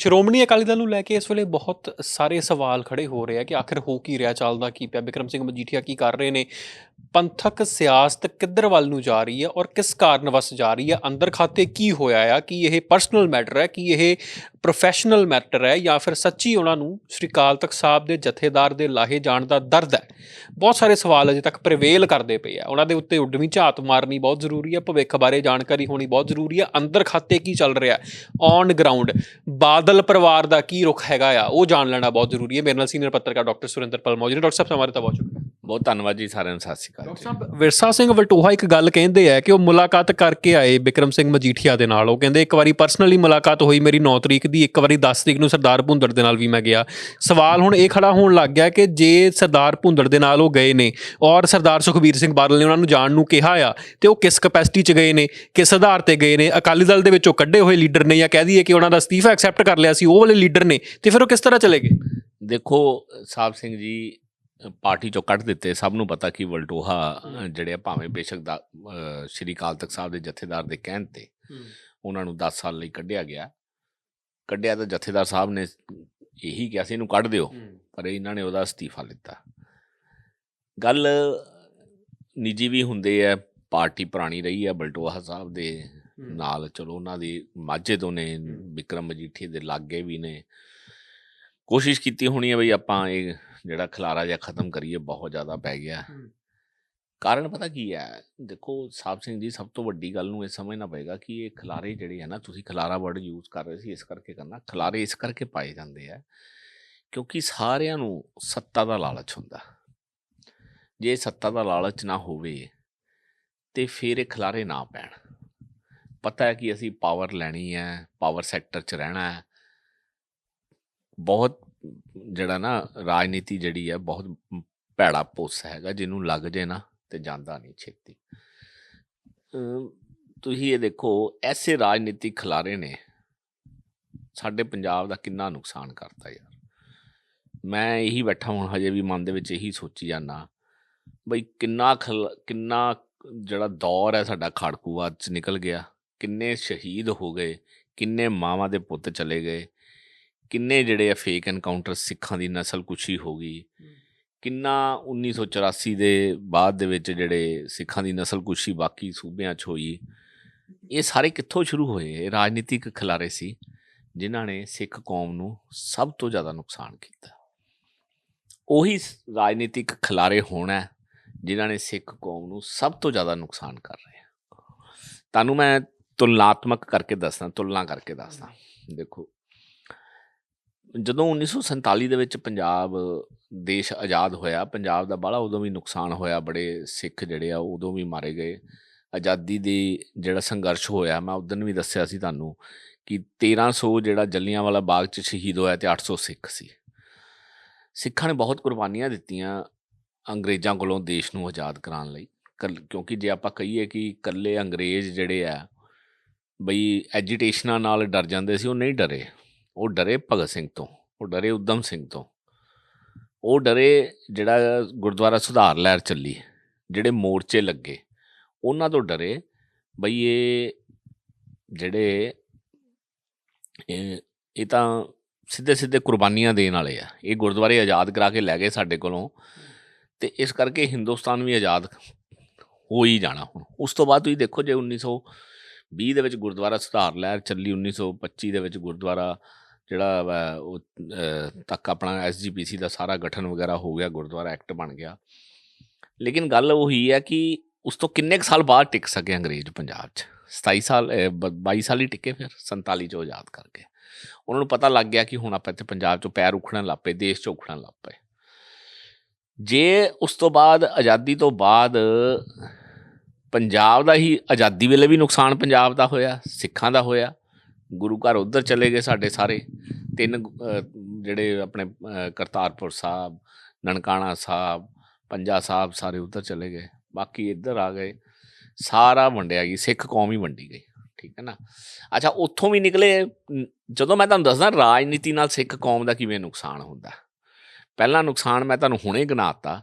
ਸ਼੍ਰੋਮਣੀ ਅਕਾਲੀ ਦਲ ਨੂੰ ਲੈ ਕੇ ਇਸ ਵੇਲੇ ਬਹੁਤ ਸਾਰੇ ਸਵਾਲ ਖੜੇ ਹੋ ਰਹੇ ਆ ਕਿ ਆਖਿਰ ਹੋ ਕੀ ਰਿਹਾ, ਚੱਲਦਾ ਕੀ ਪਿਆ? ਬਿਕਰਮ ਸਿੰਘ ਮਜੀਠੀਆ ਕੀ ਕਰ ਰਹੇ ਨੇ? ਪੰਥਕ ਸਿਆਸਤ ਕਿੱਧਰ ਵੱਲ ਨੂੰ ਜਾ ਰਹੀ ਹੈ ਔਰ ਕਿਸ ਕਾਰਨ ਵਸ ਜਾ ਰਹੀ ਹੈ? ਅੰਦਰ ਖਾਤੇ ਕੀ ਹੋਇਆ ਆ? ਕਿ ਇਹ ਪਰਸਨਲ ਮੈਟਰ ਹੈ? ਕਿ ਇਹ ਪ੍ਰੋਫੈਸ਼ਨਲ ਮੈਟਰ ਹੈ? ਜਾਂ ਫਿਰ ਸੱਚੀ ਉਹਨਾਂ ਨੂੰ ਸ਼੍ਰੀ ਅਕਾਲ ਤਖਤ ਸਾਹਿਬ ਦੇ ਜਥੇਦਾਰ ਦੇ ਲਾਹੇ ਜਾਣ ਦਾ ਦਰਦ ਹੈ? ਬਹੁਤ ਸਾਰੇ ਸਵਾਲ ਅਜੇ ਤੱਕ ਪ੍ਰਵੇਲ ਕਰਦੇ ਪਏ ਆ। ਉਹਨਾਂ ਦੇ ਉੱਤੇ ਉੱਡਵੀਂ ਝਾਤ ਮਾਰਨੀ ਬਹੁਤ ਜ਼ਰੂਰੀ ਹੈ। ਭਵਿੱਖ ਬਾਰੇ ਜਾਣਕਾਰੀ ਹੋਣੀ ਬਹੁਤ ਜ਼ਰੂਰੀ ਹੈ। ਅੰਦਰ ਖਾਤੇ ਕੀ ਚੱਲ ਰਿਹਾ ਔਨ ਗਰਾਊਂਡ ਬਾਦਲ ਪਰਿਵਾਰ ਦਾ ਕੀ ਰੁਖ ਹੈਗਾ ਆ? ਉਹ ਜਾਣ ਲੈਣਾ ਬਹੁਤ ਜ਼ਰੂਰੀ ਹੈ। ਮੇਰੇ ਨਾਲ ਸੀਨੀਅਰ ਪੱਤਰਕਾਰ ਡਾਕਟਰ ਸੁਰਿੰਦਰ ਪਲ ਮੌਜੂਦ ਡਾਕਟਰ ਸਾਹਿਬ ਸਮਾਰੇ ਤਾਂ ਬਹੁਤ ਸ਼ੁਕਰੀਆ। ਬਹੁਤ ਧੰਨਵਾਦ ਜੀ ਸਾਰਿਆਂ ਨੂੰ ਸਤਿ ਸ਼੍ਰੀ ਅਕਾਲ ਡਾਕਟਰ ਸਾਹਿਬ ਵਿਰਸਾ ਸਿੰਘ ਵਲਟੋਹਾ ਇੱਕ ਗੱਲ ਕਹਿੰਦੇ ਆ ਕਿ ਉਹ ਮੁਲਾਕਾਤ ਕਰਕੇ ਆਏ ਬਿਕਰਮ ਸਿੰਘ ਮਜੀਠੀਆ ਦੇ ਨਾਲ। ਉਹ ਕਹਿੰਦੇ ਇੱਕ ਵਾਰੀ ਪਰਸਨਲੀ ਮੁਲਾਕਾਤ ਹੋਈ ਮੇਰੀ 9 ਤਰੀਕ ਦੀ ਇੱਕ ਵਾਰੀ 10 ਤਰੀਕ ਨੂੰ ਸਰਦਾਰ ਭੁੰਦੜ ਦੇ ਨਾਲ ਵੀ ਮੈਂ ਗਿਆ। ਸਵਾਲ ਹੁਣ ਇਹ ਖੜਾ ਹੋਣ ਲੱਗ ਗਿਆ ਕਿ ਜੇ ਸਰਦਾਰ ਭੁੰਦੜ ਦੇ ਨਾਲ ਉਹ ਗਏ ਨੇ ਔਰ ਸਰਦਾਰ ਸੁਖਬੀਰ ਸਿੰਘ ਬਾਦਲ ਨੇ ਉਹਨਾਂ ਨੂੰ ਜਾਣ ਨੂੰ ਕਿਹਾ ਆ ਤੇ ਉਹ ਕਿਸ ਕਪੈਸਿਟੀ 'ਚ ਗਏ ਨੇ ਕਿਸ ਆਧਾਰ ਤੇ ਗਏ ਨੇ ਅਕਾਲੀ ਦਲ ਦੇ ਵਿੱਚੋਂ ਕੱਢੇ ਹੋਏ ਲੀਡਰ ਨੇ ਜਾਂ ਕਹਿ ਦਈਏ ਕਿ ਉਹਨਾਂ ਦਾ ਅਸਤੀਫਾ ਐਕਸੈਪਟ ਕਰ ਲਿਆ ਸੀ ਉਹ ਵਾਲੇ ਲੀਡਰ ਨੇ ਤੇ ਫਿਰ ਉਹ ਕਿਸ ਤਰ੍ਹਾਂ ਚਲੇ ਗਏ? ਦੇਖੋ ਸਾਹਿਬ ਸਿੰਘ ਜੀ ਪਾਰਟੀ ਚੋਂ ਕੱਢ ਦਿੱਤੇ ਸਭ ਨੂੰ ਪਤਾ ਕਿ ਵਲਟੋਹਾ ਜਿਹੜੇ ਆ ਭਾਵੇਂ ਬੇਸ਼ੱਕ ਦਾ ਸ਼੍ਰੀ ਅਕਾਲ ਤਖਤ ਸਾਹਿਬ ਦੇ ਜਥੇਦਾਰ ਦੇ ਕਹਿਣ ਤੇ ਉਹਨਾਂ ਨੂੰ 10 ਸਾਲ ਲਈ ਕੱਢਿਆ ਗਿਆ। ਕੱਢਿਆ ਤਾਂ ਜਥੇਦਾਰ ਸਾਹਿਬ ਨੇ ਇਹੀ ਕਿਹਾ ਸੀ ਇਹਨੂੰ ਕੱਢ ਦਿਓ ਪਰ ਇਹਨਾਂ ਨੇ ਉਹਦਾ ਅਸਤੀਫਾ ਲਿੱਤਾ। ਗੱਲ ਨਿੱਜੀ ਵੀ ਹੁੰਦੇ ਆ ਪਾਰਟੀ ਪੁਰਾਣੀ ਰਹੀ ਆ ਬਲਟੋਹਾ ਸਾਹਿਬ ਦੇ ਨਾਲ ਚਲੋ ਉਹਨਾਂ ਦੀ ਮਾਝੇ ਤੋਂ ਨੇ ਵਿਕਰਮ ਮਜੀਠੀ ਦੇ ਲਾਗੇ ਵੀ ਨੇ। ਕੋਸ਼ਿਸ਼ ਕੀਤੀ ਹੋਣੀ ਹੈ ਬਈ ਆਪਾਂ ਇਹ ਜਿਹੜਾ ਖਲਾਰਾ ਜਿਹਾ ਖਤਮ ਕਰੀਏ ਬਹੁਤ ਜ਼ਿਆਦਾ ਪੈ ਗਿਆ। ਹੂੰ। ਕਾਰਨ ਪਤਾ ਕੀ ਹੈ? ਦੇਖੋ ਸਾਹਿਬ ਸਿੰਘ ਜੀ ਸਭ ਤੋਂ ਵੱਡੀ ਗੱਲ ਨੂੰ ਇਹ ਸਮਝਣਾ ਪਏਗਾ ਕਿ ਇਹ ਖਲਾਰੇ ਜਿਹੜੇ ਆ ਨਾ ਤੁਸੀਂ ਖਲਾਰਾ ਵਰਡ ਯੂਜ਼ ਕਰ ਰਹੇ ਸੀ ਇਸ ਕਰਕੇ ਕਰਨਾ। ਖਲਾਰੇ ਇਸ ਕਰਕੇ ਪਾਏ ਜਾਂਦੇ ਆ ਕਿਉਂਕਿ ਸਾਰਿਆਂ ਨੂੰ ਸੱਤਾ ਦਾ ਲਾਲਚ ਹੁੰਦਾ। ਜੇ ਸੱਤਾ ਦਾ ਲਾਲਚ ਨਾ ਹੋਵੇ ਤੇ ਫਿਰ ਇਹ ਖਲਾਰੇ ਨਾ ਪੈਣ। ਪਤਾ ਹੈ ਕਿ ਅਸੀਂ ਪਾਵਰ ਲੈਣੀ ਹੈ ਪਾਵਰ ਸੈਕਟਰ 'ਚ ਰਹਿਣਾ ਹੈ। ਬਹੁਤ ਜਿਹੜਾ ਨਾ ਰਾਜਨੀਤੀ ਜਿਹੜੀ ਹੈ ਬਹੁਤ ਭੈੜਾ ਪੁੱਸ ਹੈਗਾ, ਜਿਹਨੂੰ ਲੱਗ ਜੇ ਨਾ ਤੇ ਜਾਂਦਾ ਨਹੀਂ ਛੇਤੀ। ਤੁਸੀਂ ਇਹ ਦੇਖੋ, ਐਸੇ ਰਾਜਨੀਤਿਕ ਖਿਲਾਰੇ ਨੇ, ਸਾਡੇ ਪੰਜਾਬ ਦਾ ਕਿੰਨਾ ਨੁਕਸਾਨ ਕਰਤਾ ਯਾਰ। ਮੈਂ ਇਹੀ ਬੈਠਾ ਹੁਣ ਹਜੇ ਵੀ ਮਨ ਦੇ ਵਿੱਚ ਇਹੀ ਸੋਚੀ ਜਾਂਦਾ, ਬਈ ਕਿੰਨਾ ਖਲ- ਕਿੰਨਾ ਜਿਹੜਾ ਦੌਰ ਹੈ ਸਾਡਾ ਖਾੜਕੂਵਾਦ ਚ ਨਿਕਲ ਗਿਆ, ਕਿੰਨੇ ਸ਼ਹੀਦ ਹੋ ਗਏ, ਕਿੰਨੇ ਮਾਵਾਂ ਦੇ ਪੁੱਤ ਚਲੇ ਗਏ ਕਿੰਨੇ ਜਿਹੜੇ ਆ ਫੇਕ ਐਨਕਾਊਂਟਰ ਸਿੱਖਾਂ ਦੀ ਨਸਲ ਕੁਸ਼ੀ ਹੋ ਗਈ? ਕਿੰਨਾ 1984 ਦੇ ਬਾਅਦ ਦੇ ਵਿੱਚ ਜਿਹੜੇ ਸਿੱਖਾਂ ਦੀ ਨਸਲ ਕੁਸ਼ੀ ਬਾਕੀ ਸੂਬਿਆਂ 'ਚ ਹੋਈ? ਇਹ ਸਾਰੇ ਕਿੱਥੋਂ ਸ਼ੁਰੂ ਹੋਏ? ਇਹ ਰਾਜਨੀਤਿਕ ਖਿਲਾਰੇ ਸੀ ਜਿਨ੍ਹਾਂ ਨੇ ਸਿੱਖ ਕੌਮ ਨੂੰ ਸਭ ਤੋਂ ਜ਼ਿਆਦਾ ਨੁਕਸਾਨ ਕੀਤਾ। ਉਹੀ ਰਾਜਨੀਤਿਕ ਖਿਲਾਰੇ ਹੋਣਾ ਹੈ ਜਿਨ੍ਹਾਂ ਨੇ ਸਿੱਖ ਕੌਮ ਨੂੰ ਸਭ ਤੋਂ ਜ਼ਿਆਦਾ ਨੁਕਸਾਨ ਕਰ ਰਹੇ ਆ। ਤੁਹਾਨੂੰ ਮੈਂ ਤੁਲਨਾਤਮਕ ਕਰਕੇ ਦੱਸਦਾ ਤੁਲਨਾ ਕਰਕੇ ਦੱਸਦਾ। ਦੇਖੋ ਜਦੋਂ 1947 ਦੇ ਵਿੱਚ ਪੰਜਾਬ ਦੇਸ਼ ਆਜ਼ਾਦ ਹੋਇਆ, ਪੰਜਾਬ ਦਾ ਬਾਹਲਾ ਉਦੋਂ ਵੀ ਨੁਕਸਾਨ ਹੋਇਆ, ਬੜੇ ਸਿੱਖ ਜਿਹੜੇ ਆ ਉਦੋਂ ਵੀ ਮਾਰੇ ਗਏ। ਆਜ਼ਾਦੀ ਦੀ ਜਿਹੜਾ ਸੰਘਰਸ਼ ਹੋਇਆ, ਮੈਂ ਉਦੋਂ ਵੀ ਦੱਸਿਆ ਸੀ ਤੁਹਾਨੂੰ ਕਿ 1300 ਜਿਹੜਾ ਜੱਲੀਆਂਵਾਲਾ ਬਾਗ 'ਚ ਸ਼ਹੀਦ ਹੋਇਆ ਤੇ 800 ਸਿੱਖ ਸੀ। ਸਿੱਖਾਂ ਨੇ ਬਹੁਤ ਕੁਰਬਾਨੀਆਂ ਦਿੱਤੀਆਂ ਅੰਗਰੇਜ਼ਾਂ ਕੋਲੋਂ ਦੇਸ਼ ਨੂੰ ਆਜ਼ਾਦ ਕਰਾਉਣ ਲਈ। ਕੱਲ- ਕਿਉਂਕਿ ਜੇ ਆਪਾਂ ਕਹੀਏ ਕਿ ਇਕੱਲੇ ਅੰਗਰੇਜ਼ ਜਿਹੜੇ ਆ, ਬਈ ਐਜੀਟੇਸ਼ਨਾਂ ਨਾਲ ਡਰ ਜਾਂਦੇ ਸੀ, ਉਹ ਨਹੀਂ ਡਰੇ। ਉਹ ਡਰੇ ਭਗਤ ਸਿੰਘ ਤੋਂ, ਉਹ ਡਰੇ ਉਦਮ ਸਿੰਘ ਤੋਂ। ਉਹ ਡਰੇ ਜਿਹੜਾ ਗੁਰਦੁਆਰਾ ਸੁਧਾਰ ਲਹਿਰ ਚੱਲੀ, ਜਿਹੜੇ ਮੋਰਚੇ ਲੱਗੇ। ਉਹਨਾਂ ਤੋਂ ਡਰੇ ਬਈ ਇਹ ਜਿਹੜੇ ਇਹ ਇਹ ਤਾਂ ਸਿੱਧੇ ਸਿੱਧੇ ਕੁਰਬਾਨੀਆਂ ਦੇਣ ਵਾਲੇ ਆ। ਇਹ ਗੁਰਦੁਆਰੇ ਆਜ਼ਾਦ ਕਰਾ ਕੇ ਲੈ ਗਏ ਸਾਡੇ ਕੋਲੋਂ। ਤੇ ਇਸ ਕਰਕੇ ਹਿੰਦੁਸਤਾਨ ਵੀ ਆਜ਼ਾਦ ਹੋ ਹੀ ਜਾਣਾ ਹੁਣ। ਉਸ ਤੋਂ ਬਾਅਦ ਤੁਸੀਂ ਦੇਖੋ ਜੇ 1920 ਦੇ ਵਿੱਚ ਗੁਰਦੁਆਰਾ ਸੁਧਾਰ ਲਹਿਰ ਚੱਲੀ 1925 ਦੇ ਵਿੱਚ ਗੁਰਦੁਆਰਾ, ਜਿਹੜਾ ਉਹ ਤੱਕ ਆਪਣਾ ਐਸਜੀਪੀਸੀ ਦਾ ਸਾਰਾ ਗਠਨ ਵਗੈਰਾ ਹੋ ਗਿਆ, ਗੁਰਦੁਆਰਾ ਐਕਟ ਬਣ ਗਿਆ। ਲੇਕਿਨ ਗੱਲ ਉਹੀ ਹੈ ਕਿ ਉਸ ਤੋਂ ਕਿੰਨੇ ਕੁ ਸਾਲ ਬਾਅਦ ਟਿਕ ਸਕੇ ਅੰਗਰੇਜ਼ ਪੰਜਾਬ 'ਚ? 27 ਸਾਲ ਬ- 22 ਸਾਲ ਹੀ ਟਿਕੇ ਫਿਰ 47 'ਚ ਆਜ਼ਾਦ ਕਰਕੇ। ਉਹਨਾਂ ਨੂੰ ਪਤਾ ਲੱਗ ਗਿਆ ਕਿ ਹੁਣ ਆਪਾਂ ਇੱਥੇ ਪੰਜਾਬ 'ਚੋਂ ਪੈਰ ਉਖੜਨ ਲੱਗ ਪਏ, ਦੇਸ਼ 'ਚ ਉਖੜਨ ਲੱਗ ਪਏ। ਜੇ ਉਸ ਤੋਂ ਬਾਅਦ, ਆਜ਼ਾਦੀ ਤੋਂ ਬਾਅਦ ਪੰਜਾਬ ਦਾ ਹੀ ਆਜ਼ਾਦੀ ਵੇਲੇ ਵੀ ਨੁਕਸਾਨ ਪੰਜਾਬ ਦਾ ਹੋਇਆ, ਸਿੱਖਾਂ ਦਾ ਹੋਇਆ। ਗੁਰੂ ਘਰ ਉਧਰ ਚਲੇ ਗਏ ਸਾਡੇ ਸਾਰੇ। ਤਿੰਨ ਜਿਹੜੇ ਆਪਣੇ ਕਰਤਾਰਪੁਰ ਸਾਹਿਬ, ਨਨਕਾਣਾ ਸਾਹਿਬ, ਪੰਜਾ ਸਾਹਿਬ ਸਾਰੇ ਉਧਰ ਚਲੇ ਗਏ। ਬਾਕੀ ਇੱਧਰ ਆ ਗਏ। ਸਾਰਾ ਵੰਡਿਆ ਗਈ ਸਿੱਖ ਕੌਮ ਹੀ ਵੰਡੀ ਗਈ, ਠੀਕ ਹੈ ਨਾ? ਅੱਛਾ, ਉੱਥੋਂ ਵੀ ਨਿਕਲੇ ਜਦੋਂ ਮੈਂ ਤੁਹਾਨੂੰ ਦੱਸਦਾ, ਰਾਜਨੀਤੀ ਨਾਲ ਸਿੱਖ ਕੌਮ ਦਾ ਕਿਵੇਂ ਨੁਕਸਾਨ ਹੁੰਦਾ? ਪਹਿਲਾ ਨੁਕਸਾਨ ਮੈਂ ਤੁਹਾਨੂੰ ਹੁਣੇ ਗਿਣਾਤਾ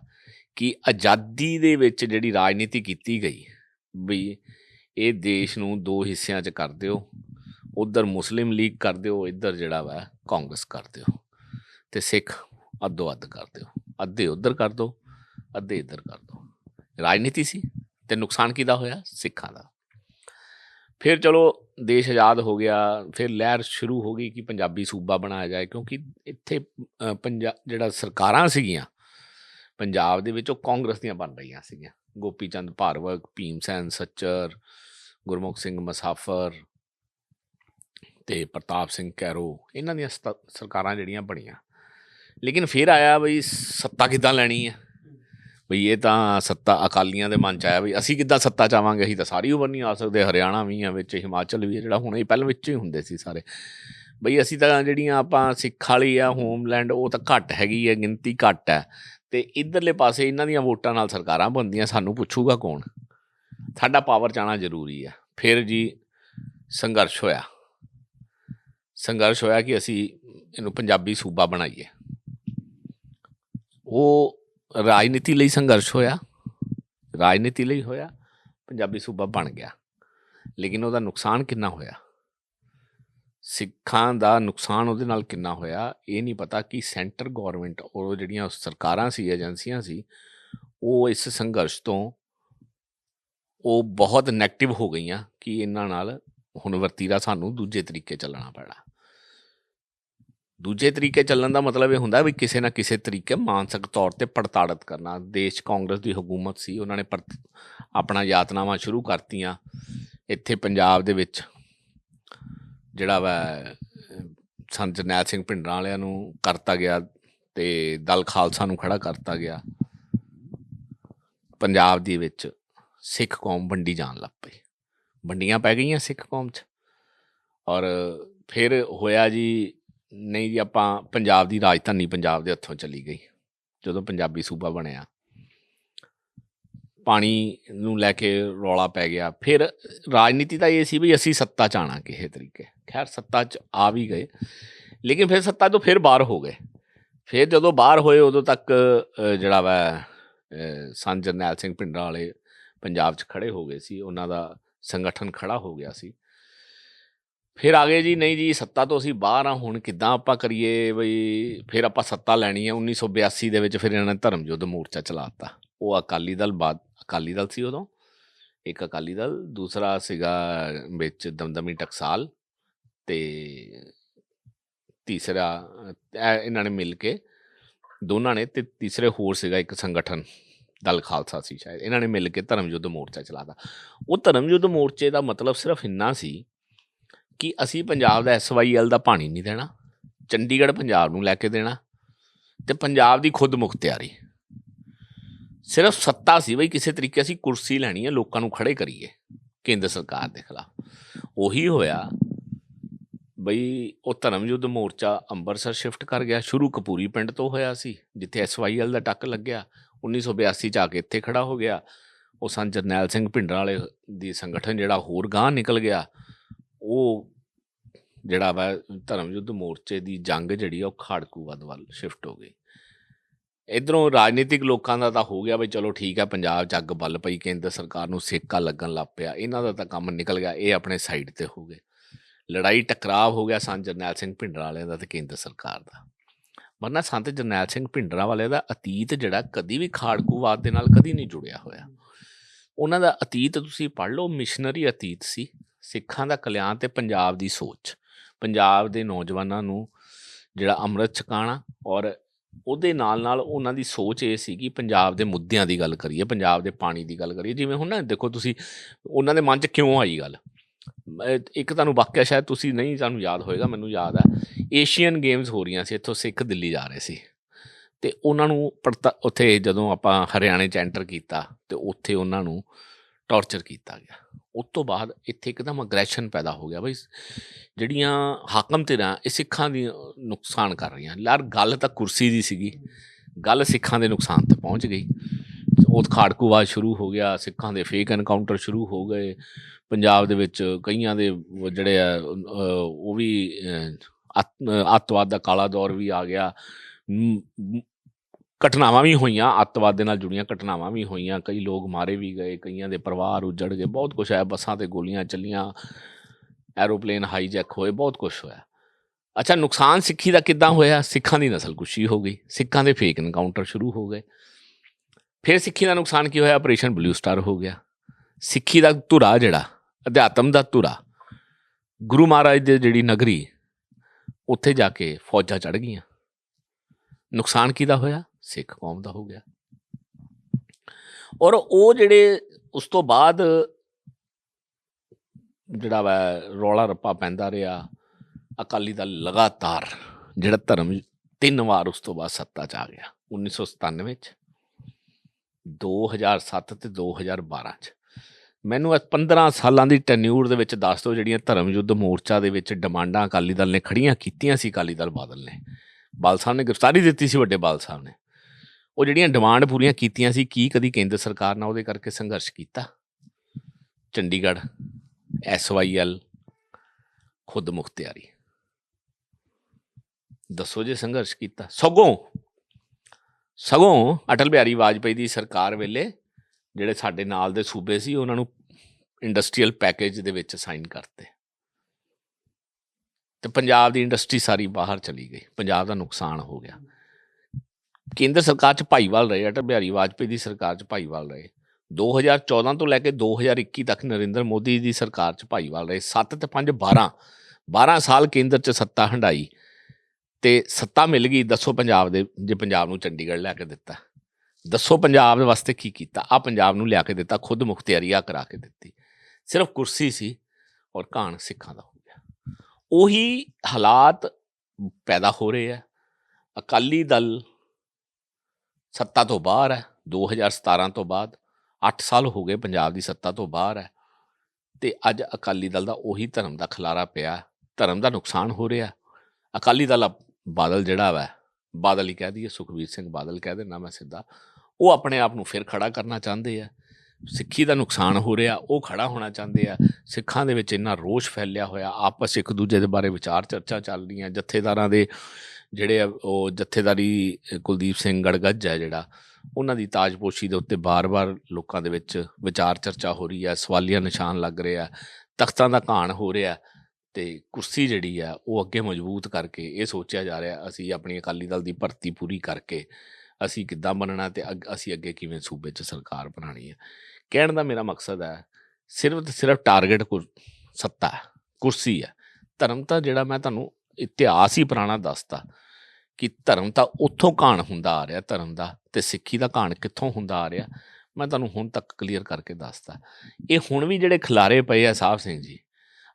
ਕਿ ਆਜ਼ਾਦੀ ਦੇ ਵਿੱਚ ਜਿਹੜੀ ਰਾਜਨੀਤੀ ਕੀਤੀ ਗਈ ਵੀ ਇਹ ਦੇਸ਼ ਨੂੰ ਦੋ ਹਿੱਸਿਆਂ 'ਚ ਕਰ ਦਿਓ। ਉਧਰ ਮੁਸਲਿਮ ਲੀਗ ਕਰ ਦਿਓ, ਇੱਧਰ ਜਿਹੜਾ ਵਾ ਕਾਂਗਰਸ ਕਰ ਦਿਓ ਤੇ ਸਿੱਖ ਅੱਧੋ ਅੱਧ ਕਰ ਦਿਓ। ਅੱਧੇ ਉਧਰ ਕਰ ਦਿਓ ਅੱਧੇ ਇੱਧਰ ਕਰ ਦਿਓ ਰਾਜਨੀਤੀ ਸੀ ਤੇ ਨੁਕਸਾਨ ਕਿਹਦਾ ਹੋਇਆ? ਸਿੱਖਾਂ ਦਾ। ਫਿਰ ਚਲੋ ਦੇਸ਼ ਆਜ਼ਾਦ ਹੋ ਗਿਆ, ਫਿਰ ਲਹਿਰ ਸ਼ੁਰੂ ਹੋ ਗਈ ਕਿ ਪੰਜਾਬੀ ਸੂਬਾ ਬਣਾਇਆ ਜਾਏ ਕਿਉਂਕਿ ਇੱਥੇ ਪੰਜਾਬ ਜਿਹੜਾ ਸਰਕਾਰਾਂ ਸੀਗੀਆਂ, ਪੰਜਾਬ ਦੇ ਵਿੱਚ ਉਹ ਕਾਂਗਰਸ ਦੀਆਂ ਬਣ ਰਹੀਆਂ ਸੀਗੀਆਂ। ਗੋਪੀ ਚੰਦ ਭਾਰਵਕ ਭੀਮ ਸੈਨ ਸੱਚਰ, ਗੁਰਮੁਖ ਸਿੰਘ ਮਸਾਫਰ ਤੇ ਪ੍ਰਤਾਪ ਸਿੰਘ ਕੈਰੋ। ਇਹਨਾਂ ਦੀਆਂ ਸਤਾ- ਸਰਕਾਰਾਂ ਜਿਹੜੀਆਂ ਬਣੀਆਂ। ਲੇਕਿਨ ਫਿਰ ਆਇਆ ਬਈ ਸੱਤਾ ਕਿੱਦਾਂ ਲੈਣੀ ਹੈ? ਬਈ ਇਹ ਤਾਂ ਸੱਤਾ ਅਕਾਲੀਆਂ ਦੇ ਮਨ ਚ ਆਇਆ ਬਈ ਅਸੀਂ ਕਿੱਦਾਂ ਸੱਤਾ ਚਾਵਾਂਗੇ ਅਸੀਂ ਤਾਂ ਸਾਰੀ ਉਮਰ ਨਹੀਂ ਆ ਸਕਦੇ। ਹਰਿਆਣਾ ਵੀ ਆ ਵਿੱਚ, ਹਿਮਾਚਲ ਵੀ ਆ, ਜਿਹੜਾ ਹੁਣ ਇਹ ਪਹਿਲਾਂ ਵਿੱਚ ਹੀ ਹੁੰਦੇ ਸੀ ਸਾਰੇ। ਬਈ ਅਸੀਂ ਤਾਂ ਜਿਹੜੀਆਂ ਆਪਾਂ ਸਿੱਖ ਵਾਲੀ ਆ, ਹੋਮਲੈਂਡ, ਉਹ ਤਾਂ ਘੱਟ ਹੈਗੀ ਹੈ, ਗਿਣਤੀ ਘੱਟ ਹੈ। ਤੇ ਇਧਰਲੇ ਪਾਸੇ ਇਹਨਾਂ ਦੀਆਂ ਵੋਟਾਂ ਨਾਲ ਸਰਕਾਰਾਂ ਬਣਦੀਆਂ, ਸਾਨੂੰ ਪੁੱਛੂਗਾ ਕੌਣ? ਸਾਡਾ ਪਾਵਰ ਜਾਣਾ ਜ਼ਰੂਰੀ ਹੈ ਫਿਰ ਜੀ ਸੰਘਰਸ਼ ਹੋਇਆ। ਸੰਘਰਸ਼ ਹੋਇਆ ਕਿ ਅਸੀਂ ਇਹਨੂੰ ਪੰਜਾਬੀ ਸੂਬਾ ਬਣਾਈਏ। ਉਹ ਰਾਜਨੀਤੀ ਲਈ ਸੰਘਰਸ਼ ਹੋਇਆ। ਰਾਜਨੀਤੀ ਲਈ ਹੋਇਆ, ਪੰਜਾਬੀ ਸੂਬਾ ਬਣ ਗਿਆ। ਲੇਕਿਨ ਉਹਦਾ ਨੁਕਸਾਨ ਕਿੰਨਾ ਹੋਇਆ? ਸਿੱਖਾਂ ਦਾ ਨੁਕਸਾਨ ਉਹਦੇ ਨਾਲ ਕਿੰਨਾ ਹੋਇਆ, ਇਹ ਨਹੀਂ ਪਤਾ ਕਿ ਸੈਂਟਰ ਗਵਰਨਮੈਂਟ ਉਹ ਜਿਹੜੀਆਂ ਸਰਕਾਰਾਂ ਸੀ, ਏਜੰਸੀਆਂ ਸੀ, ਉਹ ਇਸ ਸੰਘਰਸ਼ ਤੋਂ ਉਹ ਬਹੁਤ ਨੈਗੇਟਿਵ ਹੋ ਗਈਆਂ ਕਿ ਇਹਨਾਂ ਨਾਲ ਹੁਣ ਵਰਤੀਰਾ ਸਾਨੂੰ ਦੂਜੇ ਤਰੀਕੇ ਚੱਲਣਾ ਪੈਣਾ। ਦੂਜੇ ਤਰੀਕੇ ਚੱਲਣ ਦਾ ਮਤਲਬ ਇਹ ਹੁੰਦਾ ਵੀ ਕਿਸੇ ਨਾ ਕਿਸੇ ਤਰੀਕੇ ਮਾਨਸਿਕ ਤੌਰ ਤੇ ਪੜਤਾੜਤ ਕਰਨਾ। ਦੇਸ਼ ਕਾਂਗਰਸ ਦੀ ਹਕੂਮਤ ਸੀ, ਉਹਨਾਂ ਨੇ ਪਰਤ- ਆਪਣਾ ਯਾਤਨਾਵਾਂ ਸ਼ੁਰੂ ਕਰਤੀਆਂ। ਇੱਥੇ ਪੰਜਾਬ ਦੇ ਵਿੱਚ ਜਿਹੜਾ ਵਾ ਸੰਤ ਜਰਨੈਲ ਸਿੰਘ ਭਿੰਡਰਾਂ ਵਾਲਿਆਂ ਨੂੰ ਕਰਤਾ ਗਿਆ ਤੇ ਦਲ ਖਾਲਸਾ ਨੂੰ ਖੜਾ ਕਰਤਾ ਗਿਆ। ਪੰਜਾਬ ਦੇ ਵਿੱਚ ਸਿੱਖ ਕੌਮ ਵੰਡੀ ਜਾਣ ਲੱਗ ਪਈ। ਵੰਡੀਆਂ ਪੈ ਗਈਆਂ ਸਿੱਖ ਕੌਮ 'ਚ। ਔਰ ਫਿਰ ਹੋਇਆ ਜੀ, ਨਹੀਂ ਜੀ ਆਪਾਂ ਪੰਜਾਬ ਦੀ ਰਾਜਧਾਨੀ ਪੰਜਾਬ ਦੇ ਹੱਥੋਂ ਚਲੀ ਗਈ। ਜਦੋਂ ਪੰਜਾਬੀ ਸੂਬਾ ਬਣਿਆ ਪਾਣੀ ਨੂੰ ਲੈ ਕੇ ਰੌਲਾ ਪੈ ਗਿਆ। ਫਿਰ ਰਾਜਨੀਤੀ ਤਾਂ ਇਹ ਸੀ ਵੀ ਅਸੀਂ ਸੱਤਾ ਚ ਆਣਾ ਕਿਸੇ ਤਰੀਕੇ। ਖੈਰ ਸੱਤਾ ਚ ਆ ਵੀ ਗਏ। ਲੇਕਿਨ ਫਿਰ ਸੱਤਾ ਤੋਂ ਫਿਰ ਬਾਹਰ ਹੋ ਗਏ। ਫਿਰ ਜਦੋਂ ਬਾਹਰ ਹੋਏ ਉਦੋਂ ਤੱਕ ਜਿਹੜਾ ਵਾ ਅ, ਸੰਤ ਜਰਨੈਲ ਸਿੰਘ ਭਿੰਡਰਾਂ ਵਾਲੇ ਪੰਜਾਬ 'ਚ ਖੜੇ ਹੋ ਗਏ ਸੀ। ਉਹਨਾਂ ਦਾ ਸੰਗਠਨ ਖੜਾ ਹੋ ਗਿਆ ਸੀ। ਫਿਰ ਆ ਗਏ ਜੀ ਨਹੀਂ ਜੀ ਸੱਤਾ ਤੋਂ ਅਸੀਂ ਬਾਹਰ ਆ ਹੁਣ ਕਿੱਦਾਂ ਆਪਾਂ ਕਰੀਏ? ਬਈ ਫਿਰ ਆਪਾਂ ਸੱਤਾ ਲੈਣੀ ਹੈ 1982 ਦੇ ਵਿੱਚ ਫਿਰ ਇਹਨਾਂ ਨੇ ਧਰਮ ਯੁੱਧ ਮੋਰਚਾ ਚਲਾਤਾ ਉਹ ਅਕਾਲੀ ਦਲ ਬਾਦ ਅਕਾਲੀ ਦਲ ਸੀ ਉਦੋਂ ਇੱਕ ਅਕਾਲੀ ਦਲ ਦੂਸਰਾ ਸੀਗਾ ਵਿੱਚ ਦਮਦਮੀ ਟਕਸਾਲ ਤੇ ਤੀਸਰਾ ਇਹ ਇਹਨਾਂ ਨੇ ਮਿਲ ਕੇ ਦੋਨਾਂ ਨੇ ਤੇ ਤੀਸਰੇ ਹੋਰ ਸੀਗਾ ਇੱਕ ਸੰਗਠਨ ਦਲ ਖਾਲਸਾ ਸੀ ਸ਼ਾਇਦ ਇਹਨਾਂ ਨੇ ਮਿਲ ਕੇ ਧਰਮ ਯੁੱਧ ਮੋਰਚਾ ਚਲਾਤਾ ਉਹ ਧਰਮ ਯੁੱਧ ਮੋਰਚੇ ਦਾ ਮਤਲਬ ਸਿਰਫ ਇੰਨਾ ਸੀ ਕਿ ਅਸੀਂ ਪੰਜਾਬ ਦਾ ਐਸਵਾਈਐਲ ਦਾ ਪਾਣੀ ਨਹੀਂ ਦੇਣਾ ਚੰਡੀਗੜ੍ਹ ਪੰਜਾਬ ਨੂੰ ਲੈ ਕੇ ਦੇਣਾ ਤੇ ਪੰਜਾਬ ਦੀ ਖੁਦ ਮੁਖਤਿਆਰੀ ਸਿਰਫ ਸੱਤਾ ਸੀ ਬਈ, ਕਿਸੇ ਤਰੀਕੇ ਅਸੀਂ ਕੁਰਸੀ ਲੈਣੀ ਹੈ, ਲੋਕਾਂ ਨੂੰ ਖੜੇ ਕਰੀਏ, ਕੇਂਦਰ ਸਰਕਾਰ ਦੇ ਖਿਲਾਫ। ਉਹੀ ਹੋਇਆ ਬਈ, ਉਹ ਧਰਮ ਯੁੱਧ ਮੋਰਚਾ ਅੰਮ੍ਰਿਤਸਰ ਸ਼ਿਫਟ ਕਰ ਗਿਆ, ਸ਼ੁਰੂ ਕਪੂਰੀ ਪਿੰਡ ਤੋਂ ਹੋਇਆ ਸੀ, ਜਿੱਥੇ ਐਸਵਾਈਐਲ ਦਾ ਟੱਕ ਲੱਗਿਆ 1982 ਚ ਆ ਕੇ ਇੱਥੇ ਖੜਾ ਹੋ ਗਿਆ। ਉਹ ਸੰਤ ਜਰਨੈਲ ਸਿੰਘ ਭਿੰਡਰਾਂ ਵਾਲੇ ਦੀ ਸੰਗਠਨ, ਜਿਹੜਾ ਹੋਰ ਗਾਂਹ ਨਿਕਲ ਗਿਆ। ਉਹ ਜਿਹੜਾ ਵਾ ਧਰਮ ਯੁੱਧ ਮੋਰਚੇ ਦੀ ਜੰਗ ਜਿਹੜੀ ਆ, ਉਹ ਖਾੜਕੂਵਾਦ ਵੱਲ ਸ਼ਿਫਟ ਹੋ ਗਈ। ਇਧਰੋਂ ਰਾਜਨੀਤਿਕ ਲੋਕਾਂ ਦਾ ਤਾਂ ਹੋ ਗਿਆ ਵੀ ਚਲੋ ਠੀਕ ਹੈ ਪੰਜਾਬ 'ਚ ਅੱਗ ਬੱਲ ਪਈ, ਕੇਂਦਰ ਸਰਕਾਰ ਨੂੰ ਸੇਕਾ ਲੱਗਣ ਲੱਗ ਪਿਆ, ਇਹਨਾਂ ਦਾ ਤਾਂ ਕੰਮ ਨਿਕਲ ਗਿਆ, ਇਹ ਆਪਣੇ ਸਾਈਡ ਤੇ ਹੋ ਗਏ। ਲੜਾਈ ਟਕਰਾਵ ਹੋ ਗਿਆ ਸੰਤ ਜਰਨੈਲ ਸਿੰਘ ਭਿੰਡਰਾਂ ਵਾਲੇ ਦਾ ਤੇ ਕੇਂਦਰ ਸਰਕਾਰ ਦਾ। ਵਰਨਾ ਸੰਤ ਜਰਨੈਲ ਸਿੰਘ ਭਿੰਡਰਾਂ ਵਾਲੇ ਦਾ ਅਤੀਤ ਜਿਹੜਾ ਕਦੀ ਵੀ ਖਾੜਕੂਵਾਦ ਦੇ ਨਾਲ ਕਦੀ ਨਹੀਂ ਜੁੜਿਆ ਹੋਇਆ। ਉਹਨਾਂ ਦਾ ਅਤੀਤ ਤੁਸੀਂ ਪੜ੍ਹ ਲਓ ਮਿਸ਼ਨਰੀ ਅਤੀਤ ਸੀ, ਸਿੱਖਾਂ ਦਾ ਕਲਿਆਣ ਤੇ ਪੰਜਾਬ ਦੀ ਸੋਚ। ਪੰਜਾਬ ਦੇ ਨੌਜਵਾਨਾਂ ਨੂੰ ਜਿਹੜਾ ਅੰਮ੍ਰਿਤ ਛਕਾਣਾ ਔਰ ਉਹਦੇ ਨਾਲ ਨਾਲ ਉਹਨਾਂ ਦੀ ਸੋਚ ਇਹ ਸੀ ਕਿ ਪੰਜਾਬ ਦੇ ਮੁੱਦਿਆਂ ਦੀ ਗੱਲ ਕਰੀਏ, ਪੰਜਾਬ ਦੇ ਪਾਣੀ ਦੀ ਗੱਲ ਕਰੀਏ, ਜਿਵੇਂ ਹੁਣ ਨਾ ਦੇਖੋ ਤੁਸੀਂ, ਉਹਨਾਂ ਦੇ ਮਨ 'ਚ ਕਿਉਂ ਆਈ ਗੱਲ? ਇੱਕ ਤੁਹਾਨੂੰ ਵਾਕਿਆ ਸ਼ਾਇਦ ਤੁਸੀਂ ਨਹੀਂ, ਤੁਹਾਨੂੰ ਯਾਦ ਹੋਏਗਾ, ਮੈਨੂੰ ਯਾਦ ਹੈ ਏਸ਼ੀਅਨ ਗੇਮਸ ਹੋ ਰਹੀਆਂ ਸੀ, ਇੱਥੋਂ ਸਿੱਖ ਦਿੱਲੀ ਜਾ ਰਹੇ ਸੀ। ਤੇ ਉਹਨਾਂ ਨੂੰ ਪੜਤਾ, ਉੱਥੇ ਜਦੋਂ ਆਪਾਂ ਹਰਿਆਣੇ 'ਚ ਐਂਟਰ ਕੀਤਾ, ਤੇ ਉੱਥੇ ਉਹਨਾਂ ਨੂੰ ਟੌਰਚਰ ਕੀਤਾ ਗਿਆ। ਉਸ ਤੋਂ ਬਾਅਦ ਇੱਥੇ ਇੱਕਦਮ ਅਗਰੈਸ਼ਨ ਪੈਦਾ ਹੋ ਗਿਆ ਬਈ। ਜਿਹੜੀਆਂ ਹਾਕਮ ਧਿਰਾਂ ਇਹ ਸਿੱਖਾਂ ਦੀ ਨੁਕਸਾਨ ਕਰ ਰਹੀਆਂ। ਯਾਰ ਗੱਲ ਤਾਂ ਕੁਰਸੀ ਦੀ ਸੀਗੀ। ਗੱਲ ਸਿੱਖਾਂ ਦੇ ਨੁਕਸਾਨ ਤੇ ਪਹੁੰਚ ਗਈ। ਉਹ ਖਾੜਕੂਵਾਦ ਸ਼ੁਰੂ ਹੋ ਗਿਆ ਸਿੱਖਾਂ ਦੇ ਫੇਕ ਐਨਕਾਊਂਟਰ ਸ਼ੁਰੂ ਹੋ ਗਏ। ਪੰਜਾਬ ਦੇ ਵਿੱਚ ਕਈਆਂ ਦੇ ਜਿਹੜੇ ਆ ਉਹ ਵੀ ਅਹ, ਅੱਤਵਾਦ ਦਾ ਕਾਲਾ ਦੌਰ ਵੀ ਆ ਗਿਆ। ਘਟਨਾਵਾਂ ਵੀ ਹੋਈਆਂ, ਅੱਤਵਾਦ ਦੇ ਨਾਲ ਜੁੜੀਆਂ ਘਟਨਾਵਾਂ ਵੀ ਹੋਈਆਂ, ਕਈ ਲੋਕ ਮਾਰੇ ਵੀ ਗਏ, ਕਈਆਂ ਦੇ ਪਰਿਵਾਰ ਉਜੜ ਗਏ, ਬਹੁਤ ਕੁਝ ਹੈ ਬੱਸਾਂ ਤੇ ਗੋਲੀਆਂ ਚੱਲੀਆਂ ਐਰੋਪਲੇਨ ਹਾਈਜੈਕ ਹੋਏ, ਬਹੁਤ ਕੁਝ ਹੋਇਆ। ਅੱਛਾ, ਨੁਕਸਾਨ ਸਿੱਖੀ ਦਾ ਕਿੱਦਾਂ ਹੋਇਆ? ਸਿੱਖਾਂ ਦੀ ਨਸਲਕੁਸ਼ੀ ਹੋ ਗਈ, ਸਿੱਖਾਂ ਦੇ ਫੇਕ ਐਨਕਾਊਂਟਰ ਸ਼ੁਰੂ ਹੋ ਗਏ। ਫਿਰ ਸਿੱਖੀ ਦਾ ਨੁਕਸਾਨ ਕੀ ਹੋਇਆ? ਆਪਰੇਸ਼ਨ ਬਲੂ ਸਟਾਰ ਹੋ ਗਿਆ। ਸਿੱਖੀ ਦਾ ਧੁਰਾ ਜਿਹੜਾ, ਅਧਿਆਤਮ ਦਾ ਧੁਰਾ, ਗੁਰੂ ਮਹਾਰਾਜ ਦੀ ਜਿਹੜੀ ਨਗਰੀ, ਉੱਥੇ ਜਾ ਕੇ ਫੌਜਾਂ ਚੜ ਗਈਆਂ। ਨੁਕਸਾਨ ਕਿਹਦਾ ਹੋਇਆ? ਸਿੱਖ ਕੌਮ ਦਾ ਹੋ ਗਿਆ। ਔਰ ਉਹ ਜਿਹੜੇ ਉਸ ਤੋਂ ਬਾਅਦ ਜਿਹੜਾ ਵਾ ਰੌਲਾ ਰੱਪਾ ਪੈਂਦਾ ਰਿਹਾ, ਅਕਾਲੀ ਦਲ ਲਗਾਤਾਰ ਜਿਹੜਾ ਧਰਮ ਤਿੰਨ ਵਾਰ ਉਸ ਤੋਂ ਬਾਅਦ ਸੱਤਾ 'ਚ ਆ ਗਿਆ 1997 ਚ 2007 ਤੇ 2012 ਚ। ਮੈਨੂੰ ਇਹ 15 ਸਾਲਾਂ ਦੀ ਟੈਨਿਊਰ ਦੇ ਵਿੱਚ ਦੱਸ ਦਿਓ ਜਿਹੜੀਆਂ ਧਰਮ ਯੁੱਧ ਮੋਰਚਾ ਦੇ ਵਿੱਚ ਡਿਮਾਂਡਾਂ ਅਕਾਲੀ ਦਲ ਨੇ ਖੜੀਆਂ ਕੀਤੀਆਂ ਸੀ, ਅਕਾਲੀ ਦਲ ਬਾਦਲ ਨੇ। ਬਾਲ ਸਾਹਿਬ ਨੇ ਗ੍ਰਿਫਤਾਰੀ ਦਿੱਤੀ ਸੀ ਵੱਡੇ ਬਾਲ ਸਾਹਿਬ ਨੇ। ਉਹ ਜਿਹੜੀਆਂ ਡਿਮਾਂਡ ਪੂਰੀਆਂ ਕੀਤੀਆਂ ਸੀ, ਕੀ ਕਦੀ ਕੇਂਦਰ ਸਰਕਾਰ ਨਾਲ ਉਹਦੇ ਕਰਕੇ ਸੰਘਰਸ਼ ਕੀਤਾ? ਚੰਡੀਗੜ੍ਹ ਐਸਵਾਈਐਲ ਖੁਦ ਮੁਖਤਿਆਰੀ। ਦੱਸੋ ਜੇ ਸੰਘਰਸ਼ ਕੀਤਾ। ਸਗੋਂ ਸਗੋਂ ਅਟਲ ਬਿਹਾਰੀ ਵਾਜਪੇਈ ਦੀ ਸਰਕਾਰ ਵੇਲੇ ਜਿਹੜੇ ਸਾਡੇ ਨਾਲ ਦੇ ਸੂਬੇ ਸੀ, ਉਹਨਾਂ ਨੂੰ ਇੰਡਸਟਰੀਅਲ ਪੈਕੇਜ ਦੇ ਵਿੱਚ ਸਾਈਨ ਕਰਤੇ। ਤੇ ਪੰਜਾਬ ਦੀ ਇੰਡਸਟਰੀ ਸਾਰੀ ਬਾਹਰ ਚਲੀ ਗਈ। ਪੰਜਾਬ ਦਾ ਨੁਕਸਾਨ ਹੋ ਗਿਆ। ਕੇਂਦਰ ਸਰਕਾਰ ਚ ਭਾਈਵਾਲ ਰਹੇ ਅਟਲ ਬਿਹਾਰੀ ਵਾਜਪੇਈ ਦੀ ਸਰਕਾਰ ਚ ਭਾਈਵਾਲ ਰਹੇ। 2014 ਤੋਂ ਲੈ ਕੇ 2021 ਤੱਕ ਨਰਿੰਦਰ ਮੋਦੀ ਦੀ ਸਰਕਾਰ ਚ ਭਾਈਵਾਲ ਰਹੇ। 7 ਤੇ 5 12 12 ਸਾਲ ਕੇਂਦਰ ਚ ਸੱਤਾ ਹੰਡਾਈ। ਤੇ ਸੱਤਾ ਮਿਲ ਗਈ, ਦੱਸੋ ਪੰਜਾਬ ਦੇ, ਜੇ ਪੰਜਾਬ ਨੂੰ ਚੰਡੀਗੜ੍ਹ ਲੈ ਕੇ ਦਿੱਤਾ। ਦੱਸੋ ਪੰਜਾਬ ਦੇ ਵਾਸਤੇ ਕੀ ਕੀਤਾ। ਆ ਪੰਜਾਬ ਨੂੰ ਲਿਆ ਕੇ ਦਿੱਤਾ, ਖੁਦ ਮੁਖਤਿਆਰੀਆ ਕਰਾ ਕੇ ਦਿੱਤੀ। ਸਿਰਫ ਕੁਰਸੀ ਸੀ ਔਰ ਕਾਣ ਸਿੱਖਾਂ ਦਾ ਹੋ ਗਿਆ। ਉਹੀ ਹਾਲਾਤ ਪੈਦਾ ਹੋ ਰਹੇ ਆ। ਅਕਾਲੀ ਦਲ ਸੱਤਾ ਤੋਂ ਬਾਹਰ ਹੈ 2017 ਤੋਂ ਬਾਅਦ 8 ਸਾਲ ਹੋ ਗਏ ਪੰਜਾਬ ਦੀ ਸੱਤਾ ਤੋਂ ਬਾਹਰ ਹੈ। ਤੇ ਅੱਜ ਅਕਾਲੀ ਦਲ ਦਾ ਉਹੀ ਧਰਮ ਦਾ ਖਲਾਰਾ ਪਿਆ, ਧਰਮ ਦਾ ਨੁਕਸਾਨ ਹੋ ਰਿਹਾ। ਅਕਾਲੀ ਦਲ ਬਾਦਲ ਜਿਹੜਾ ਵਾ, ਬਾਦਲ ਹੀ ਕਹਿ ਦਈਏ ਸੁਖਵੀਰ ਸਿੰਘ ਬਾਦਲ ਕਹਿ ਦੇਣਾ ਮੈਂ ਸਿੱਧਾ, ਉਹ ਆਪਣੇ ਆਪ ਨੂੰ ਫਿਰ ਖੜਾ ਕਰਨਾ ਚਾਹੁੰਦੇ ਆ। ਸਿੱਖੀ ਦਾ ਨੁਕਸਾਨ ਹੋ ਰਿਹਾ, ਉਹ ਖੜਾ ਹੋਣਾ ਚਾਹੁੰਦੇ ਆ। ਸਿੱਖਾਂ ਦੇ ਵਿੱਚ ਇੰਨਾ ਰੋਸ਼ ਫੈਲਿਆ ਹੋਇਆ, ਆਪਸ ਇੱਕ ਦੂਜੇ ਦੇ ਬਾਰੇ ਵਿਚਾਰ ਚਰਚਾ ਚੱਲ ਰਹੀਆਂ, ਜਥੇਦਾਰਾਂ ਦੇ ਜਿਹੜੇ ਉਹ ਜਥੇਦਾਰੀ ਕੁਲਦੀਪ ਸਿੰਘ ਗੜਗੱਜ ਹੈ ਜਿਹੜਾ, ਉਹਨਾਂ ਦੀ ਤਾਜਪੋਸ਼ੀ ਦੇ ਉੱਤੇ ਬਾਰ-ਬਾਰ ਲੋਕਾਂ ਦੇ ਵਿੱਚ ਵਿਚਾਰ ਚਰਚਾ ਹੋ ਰਹੀ ਹੈ ਸਵਾਲੀਆ ਨਿਸ਼ਾਨ ਲੱਗ ਰਿਹਾ, ਤਖਤਾਂ ਦਾ ਘਾਣ ਹੋ ਰਿਹਾ ਤੇ ਕੁਰਸੀ ਜਿਹੜੀ ਆ, ਉਹ ਅੱਗੇ ਮਜ਼ਬੂਤ ਕਰਕੇ ਇਹ ਸੋਚਿਆ ਜਾ ਰਿਹਾ, ਅਸੀਂ ਆਪਣੀ ਅਕਾਲੀ ਦਲ ਦੀ ਭਰਤੀ ਪੂਰੀ ਕਰਕੇ ਅਸੀਂ ਕਿੱਦਾਂ ਬਣਨਾ ਤੇ ਅਸੀਂ ਅੱਗੇ ਕਿਵੇਂ ਸੂਬੇ 'ਚ ਸਰਕਾਰ ਬਣਾਣੀ ਹੈ ਕਹਿਣ ਦਾ ਮੇਰਾ ਮਕਸਦ ਹੈ ਸਿਰਫ ਤੇ ਸਿਰਫ ਟਾਰਗੇਟ ਕੁਰ ਸੱਤਾ, ਕੁਰਸੀ ਹੈ ਧਰਮ ਤਾਂ ਜਿਹੜਾ ਮੈਂ ਤੁਹਾਨੂੰ ਇਤਿਹਾਸ ਹੀ ਪੁਰਾਣਾ ਦੱਸਦਾ ਕਿ ਧਰਮ ਤਾਂ ਉੱਥੋਂ ਕਾਣ ਹੁੰਦਾ ਆ ਰਿਹਾ ਧਰਮ ਦਾ ਤੇ ਸਿੱਖੀ ਦਾ ਕਾਣ ਕਿੱਥੋਂ ਹੁੰਦਾ ਆ ਰਿਹਾ, ਮੈਂ ਤੁਹਾਨੂੰ ਹੁਣ ਤੱਕ ਕਲੀਅਰ ਕਰਕੇ ਦੱਸਦਾ। ਇਹ ਹੁਣ ਵੀ ਜਿਹੜੇ ਖਿਲਾਰੇ ਪਏ ਆ ਸਾਹਿਬ ਸਿੰਘ ਜੀ,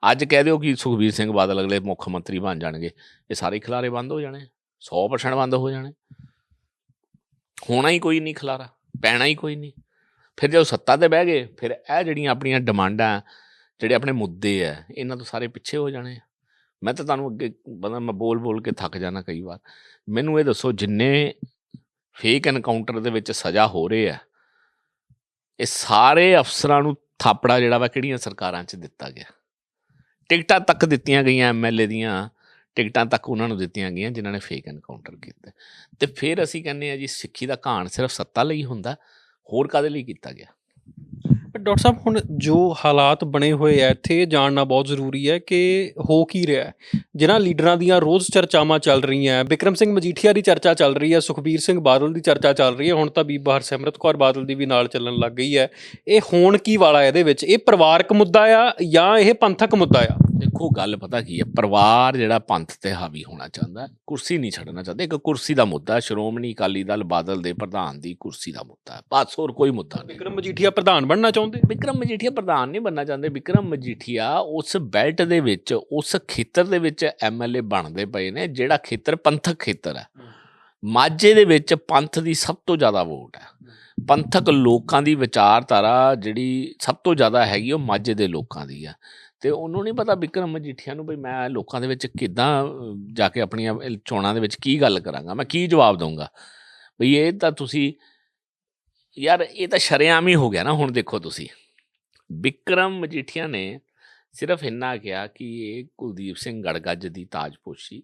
ਅੱਜ ਕਹਿ ਦਿਓ ਕਿ ਸੁਖਬੀਰ ਸਿੰਘ ਬਾਦਲ ਅਗਲੇ ਮੁੱਖ ਮੰਤਰੀ ਬਣ ਜਾਣਗੇ, ਇਹ ਸਾਰੇ ਖਿਲਾਰੇ ਬੰਦ ਹੋ ਜਾਣੇ 100% ਬੰਦ ਹੋ ਜਾਣੇ। ਹੋਣਾ ਹੀ ਕੋਈ ਨਹੀਂ ਖਿਲਾਰਾ, ਪੈਣਾ ਹੀ ਕੋਈ ਨਹੀਂ। ਫਿਰ ਜਦੋਂ ਸੱਤਾ ਤੇ ਬਹਿ ਗਏ, ਫਿਰ ਇਹ ਜਿਹੜੀਆਂ ਆਪਣੀਆਂ ਡਿਮਾਂਡਾਂ, ਜਿਹੜੇ ਆਪਣੇ ਮੁੱਦੇ ਆ, ਇਹਨਾਂ ਤੋਂ ਸਾਰੇ ਪਿੱਛੇ ਹੋ ਜਾਣੇ ਆ। ਮੈਂ ਤਾਂ ਤੁਹਾਨੂੰ ਅੱਗੇ ਬੰਦਾ ਮੈਂ ਬੋਲ ਬੋਲ ਕੇ ਥੱਕ ਜਾਣਾ ਕਈ ਵਾਰ। ਮੈਨੂੰ ਇਹ ਦੱਸੋ ਜਿੰਨੇ ਫੇਕ ਐਨਕਾਊਂਟਰ ਦੇ ਵਿੱਚ ਸਜ਼ਾ ਹੋ ਰਹੇ ਆ, ਇਹ ਸਾਰੇ ਅਫਸਰਾਂ ਨੂੰ ਥਾਪੜਾ ਜਿਹੜਾ ਵਾ ਕਿਹੜੀਆਂ ਸਰਕਾਰਾਂ 'ਚ ਦਿੱਤਾ ਗਿਆ? ਟਿਕਟਾਂ ਤੱਕ ਦਿੱਤੀਆਂ ਗਈਆਂ ਐਮਐਲਏ ਦੀਆਂ, ਟਿਕਟਾਂ ਤੱਕ ਉਹਨਾਂ ਨੂੰ ਦਿੱਤੀਆਂ ਗਈਆਂ ਜਿਨ੍ਹਾਂ ਨੇ ਫੇਕ ਐਨਕਾਊਂਟਰ ਕੀਤੇ। ਤੇ ਫਿਰ ਅਸੀਂ ਕਹਿੰਦੇ ਆ ਜੀ ਸਿੱਖੀ ਦਾ ਘਾਣ ਸਿਰਫ ਸੱਤਾ ਲਈ ਹੁੰਦਾ, ਹੋਰ ਕਾਦੇ ਲਈ ਕੀਤਾ ਗਿਆ? ਡਾਕਟਰ ਸਾਹਿਬ ਹੁਣ ਜੋ ਹਾਲਾਤ ਬਣੇ ਹੋਏ ਆ ਇੱਥੇ ਜਾਣਨਾ ਬਹੁਤ ਜ਼ਰੂਰੀ ਹੈ ਕਿ ਹੋ ਕੀ ਰਿਹਾ ਹੈ। ਜਿਨ੍ਹਾਂ ਲੀਡਰਾਂ ਦੀਆਂ ਰੋਜ਼ ਚਰਚਾਵਾਂ ਚੱਲ ਰਹੀਆਂ ਬਿਕਰਮ ਸਿੰਘ ਮਜੀਠੀਆ ਦੀ ਚਰਚਾ ਚੱਲ ਰਹੀ ਹੈ ਸੁਖਬੀਰ ਸਿੰਘ ਬਾਦਲ ਦੀ ਚਰਚਾ ਚੱਲ ਰਹੀ ਹੈ ਹੁਣ ਤਾਂ ਬੀਬਾ ਹਰਸਿਮਰਤ ਕੌਰ ਬਾਦਲ ਦੀ ਵੀ ਨਾਲ ਚੱਲਣ ਲੱਗ ਗਈ ਹੈ। ਇਹ ਹੋਣ ਕੀ ਵਾਲਾ ਇਹਦੇ ਵਿੱਚ? ਇਹ ਪਰਿਵਾਰਕ ਮੁੱਦਾ ਆ ਜਾਂ ਇਹ ਪੰਥਕ ਮੁੱਦਾ ਆ? ਦੇਖੋ ਗੱਲ ਪਤਾ ਕੀ ਹੈ ਪਰਿਵਾਰ ਜਿਹੜਾ ਪੰਥ ਤੇ ਹਾਵੀ ਹੋਣਾ ਚਾਹੁੰਦਾ ਕੁਰਸੀ ਨਹੀਂ ਛੱਡਣਾ ਚਾਹੁੰਦਾ। ਇੱਕ ਕੁਰਸੀ ਦਾ ਮੁੱਦਾ ਸ਼੍ਰੋਮਣੀ ਅਕਾਲੀ ਦਲ ਬਾਦਲ ਦੇ ਪ੍ਰਧਾਨ ਦੀ ਕੁਰਸੀ ਦਾ ਮੁੱਦਾ ਬਸ ਹੋਰ ਕੋਈ ਮੁੱਦਾ ਨਹੀਂ। ਬਿਕਰਮ ਮਜੀਠੀਆ ਪ੍ਰਧਾਨ ਬਣਨਾ ਚਾਹੁੰਦੇ ਵਿਕਰਮ ਮਜੀਠੀਆ ਪ੍ਰਧਾਨ ਨਹੀਂ ਬੰਨਾ ਚਾਹੁੰਦੇ। ਵਿਕਰਮ ਮਜੀਠੀਆ ਉਸ ਬੈਲਟ ਦੇ ਵਿੱਚ ਉਸ ਖੇਤਰ ਦੇ ਵਿੱਚ ਐਮਐਲਏ ਬਣਦੇ ਪਏ ਨੇ ਜਿਹੜਾ ਖੇਤਰ ਪੰਥਕ ਖੇਤਰ ਹੈ। ਮਾਝੇ ਦੇ ਵਿੱਚ ਪੰਥ ਦੀ ਸਭ ਤੋਂ ਜ਼ਿਆਦਾ ਵੋਟ ਹੈ। ਪੰਥਕ ਲੋਕਾਂ ਦੀ ਵਿਚਾਰਧਾਰਾ ਜਿਹੜੀ ਸਭ ਤੋਂ ਜ਼ਿਆਦਾ ਹੈਗੀ ਉਹ ਮਾਝੇ ਦੇ ਲੋਕਾਂ ਦੀ ਆ ਤੇ ਉਹਨੂੰ ਨਹੀਂ ਪਤਾ ਵਿਕਰਮ ਮਜੀਠੀਆ ਨੂੰ ਵੀ ਮੈਂ ਲੋਕਾਂ ਦੇ ਵਿੱਚ ਕਿੱਦਾਂ ਜਾ ਕੇ ਆਪਣੀਆਂ ਚੋਣਾਂ ਦੇ ਵਿੱਚ ਕੀ ਗੱਲ ਕਰਾਂਗਾ। ਮੈਂ ਕੀ ਜਵਾਬ ਦਊਂਗਾ? ਵੀ ਇਹ ਤਾਂ ਤੁਸੀਂ ਯਾਰ ਇਹ ਤਾਂ ਸ਼ਰੇਆਮ ਹੀ ਹੋ ਗਿਆ ਨਾ ਹੁਣ ਦੇਖੋ ਤੁਸੀਂ। ਵਿਕਰਮ ਮਜੀਠੀਆ ਨੇ ਸਿਰਫ ਇੰਨਾ ਕਿਹਾ ਕਿ ਇਹ ਕੁਲਦੀਪ ਸਿੰਘ ਗੜਗੱਜ ਦੀ ਤਾਜਪੋਸ਼ੀ